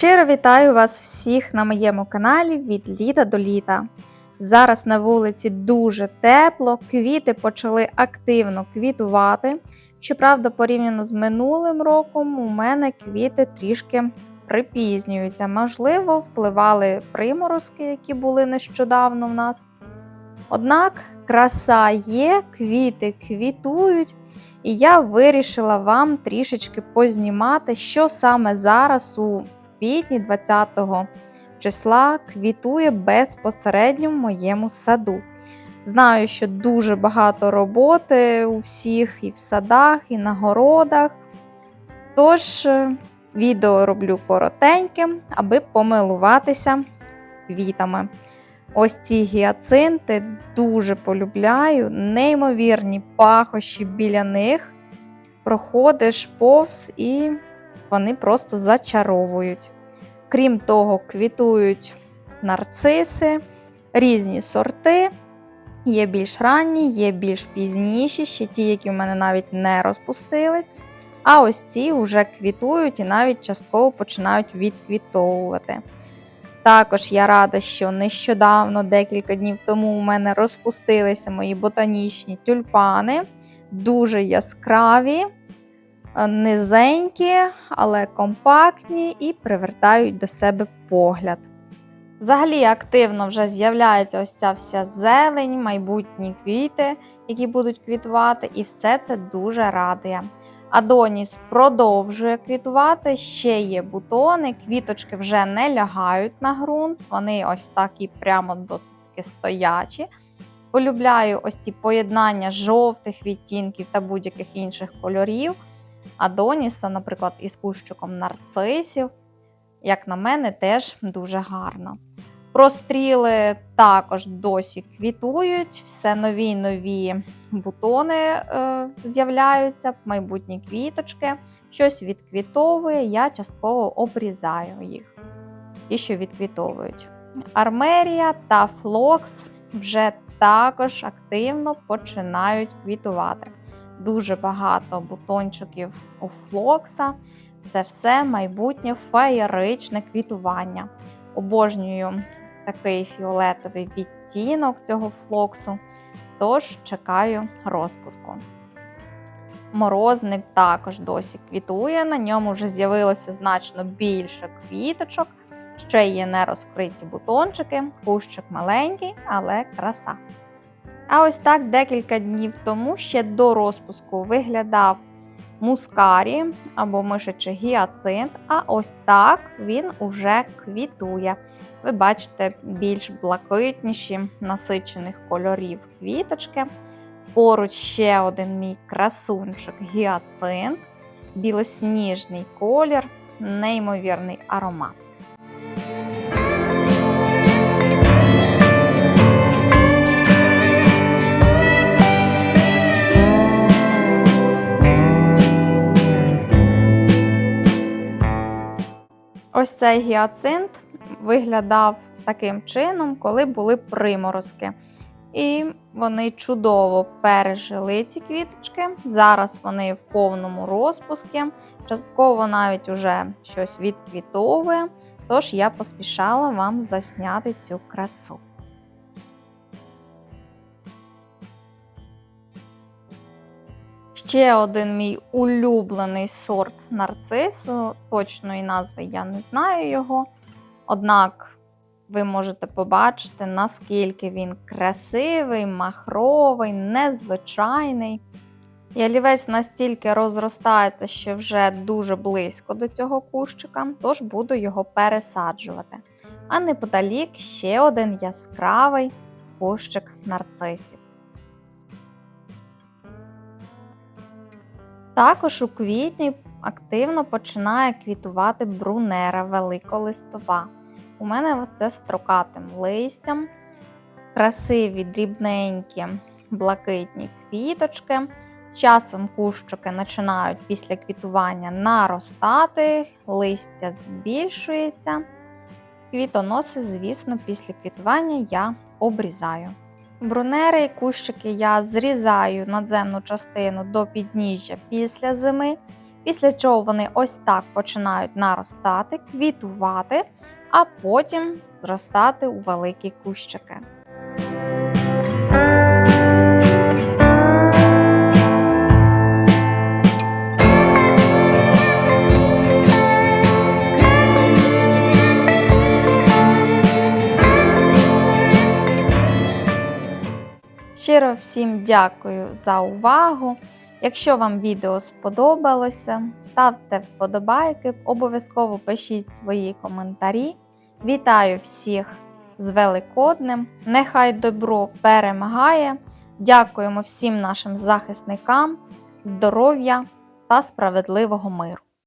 Щиро вітаю вас всіх на моєму каналі від літа до літа. Зараз на вулиці дуже тепло, квіти почали активно квітувати. Щоправда, порівняно з минулим роком, у мене квіти трішки припізнюються. Можливо, впливали приморозки, які були нещодавно в нас. Однак краса є, квіти квітують, і я вирішила вам трішечки познімати, що саме зараз у квітні 20 числа квітує безпосередньо в моєму саду. Знаю, що дуже багато роботи у всіх і в садах, і на городах. Тож, е, відео роблю коротеньким, аби помилуватися квітами. Ось ці гіацинти дуже полюбляю, неймовірні пахощі біля них. Проходиш повз і вони просто зачаровують. Крім того, квітують нарциси, різні сорти. Є більш ранні, є більш пізніші, ще ті, які в мене навіть не розпустились. А ось ці вже квітують і навіть частково починають відквітовувати. Також я рада, що нещодавно, декілька днів тому, у мене розпустилися мої ботанічні тюльпани, дуже яскраві, низенькі, але компактні і привертають до себе погляд. Взагалі активно вже з'являється ось ця вся зелень, майбутні квіти, які будуть квітувати, і все це дуже радує. Адоніс продовжує квітувати, ще є бутони, квіточки вже не лягають на ґрунт, вони ось так і прямо досить стоячі. Полюбляю ось ці поєднання жовтих відтінків та будь-яких інших кольорів. Адоніса, наприклад, із кущиком нарцисів, як на мене, теж дуже гарно. Простріли також досі квітують, все нові й нові бутони е, з'являються, майбутні квіточки. Щось відквітовує, я частково обрізаю їх. Ті, що відквітовують. Армерія та флокс вже також активно починають квітувати. Дуже багато бутончиків у флокса. Це все майбутнє феєричне квітування. Обожнюю такий фіолетовий відтінок цього флоксу, тож чекаю розпуску. Морозник також досі квітує, на ньому вже з'явилося значно більше квіточок, ще є нерозкриті бутончики, кущик маленький, але краса. А ось так декілька днів тому ще до розпуску виглядав мускарі або мишачий гіацинт, а ось так він уже квітує. Ви бачите більш блакитніші насичених кольорів квіточки. Поруч ще один мій красунчик гіацинт, білосніжний колір, неймовірний аромат. Ось цей гіацинт виглядав таким чином, коли були приморозки. І вони чудово пережили ці квіточки. Зараз вони в повному розпуску. Частково навіть уже щось відквітовує. Тож я поспішала вам засняти цю красу. Ще один мій улюблений сорт нарцису, точної назви я не знаю його. Однак ви можете побачити, наскільки він красивий, махровий, незвичайний. І олівець настільки розростається, що вже дуже близько до цього кущика, тож буду його пересаджувати. А неподалік ще один яскравий кущик нарцисів. Також у квітні активно починає квітувати брунера великолистова. У мене це строкатим листям, красиві, дрібненькі, блакитні квіточки. Часом кущики починають після квітування наростати, листя збільшується. Квітоноси, звісно, після квітування я обрізаю. Брунери кущики я зрізаю надземну частину до підніжжя після зими. після чого вони ось так починають наростати, квітувати, а потім зростати у великі кущики. Щиро всім дякую за увагу. Якщо вам відео сподобалося, ставте вподобайки, обов'язково пишіть свої коментарі. Вітаю всіх з Великоднем! Нехай добро перемагає! Дякуємо всім нашим захисникам, здоров'я та справедливого миру!